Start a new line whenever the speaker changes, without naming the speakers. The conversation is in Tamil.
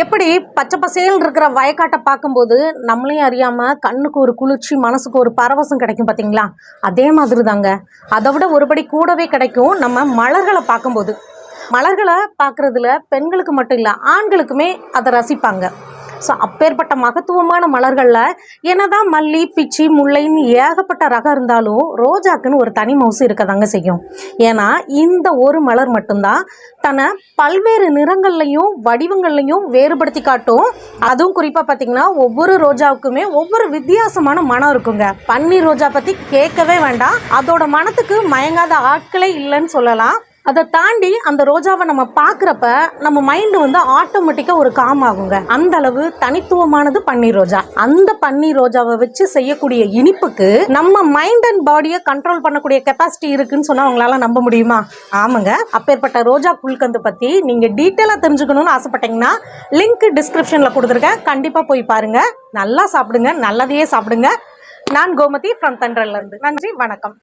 எப்படி பச்சை பசேல் இருக்கிற வயக்காட்டை பார்க்கும்போது நம்மளையும் அறியாமல் கண்ணுக்கு ஒரு குளிர்ச்சி மனசுக்கு ஒரு பரவசம் கிடைக்கும் பார்த்தீங்களா அதே மாதிரி தாங்க அதை விட ஒருபடி கூடவே கிடைக்கும் நம்ம மலர்களை பார்க்கும்போது. மலர்களை பார்க்குறதுல பெண்களுக்கு மட்டும் இல்லை ஆண்களுக்குமே அதை ரசிப்பாங்க. ஸோ அப்பேற்பட்ட மகத்துவமான மலர்களில் என்னதான் மல்லி பிச்சி முல்லைன்னு ஏகப்பட்ட ரகம் இருந்தாலும் ரோஜாக்குன்னு ஒரு தனி மவுசு இருக்க தாங்க செய்யும். ஏன்னா இந்த ஒரு மலர் மட்டும்தான் தன்னை பல்வேறு நிறங்கள்லையும் வடிவங்கள்லையும் வேறுபடுத்தி காட்டும். அதுவும் குறிப்பாக பார்த்தீங்கன்னா ஒவ்வொரு ரோஜாவுக்குமே ஒவ்வொரு வித்தியாசமான மனம் இருக்குங்க. பன்னீர் ரோஜா பற்றி கேட்கவே வேண்டாம். அதோட மனத்துக்கு மயங்காத ஆட்களே இல்லைன்னு சொல்லலாம். அதை தாண்டி அந்த ரோஜாவை நம்ம பார்க்குறப்ப நம்ம மைண்டு வந்து ஆட்டோமேட்டிக்காக ஒரு காம் ஆகுங்க. அந்த அளவு தனித்துவமானது பன்னீர் ரோஜா. அந்த பன்னீர் ரோஜாவை வச்சு செய்யக்கூடிய இனிப்புக்கு நம்ம மைண்ட் அண்ட் பாடியை கண்ட்ரோல் பண்ணக்கூடிய கெப்பாசிட்டி இருக்குன்னு சொன்னால் அவங்களால நம்ப முடியுமா? ஆமாங்க. அப்பேற்பட்ட ரோஜா குல்கந்து பற்றி நீங்கள் டீட்டெயிலாக தெரிஞ்சுக்கணும்னு ஆசைப்பட்டீங்கன்னா லிங்க் டிஸ்கிரிப்ஷனில் கொடுத்துருக்கேன். கண்டிப்பாக போய் பாருங்கள் நல்லா சாப்பிடுங்க. நல்லதையே சாப்பிடுங்க. நான் கோமதி ஃப்ரம் தண்டர்லேருந்து நன்றி. வணக்கம்.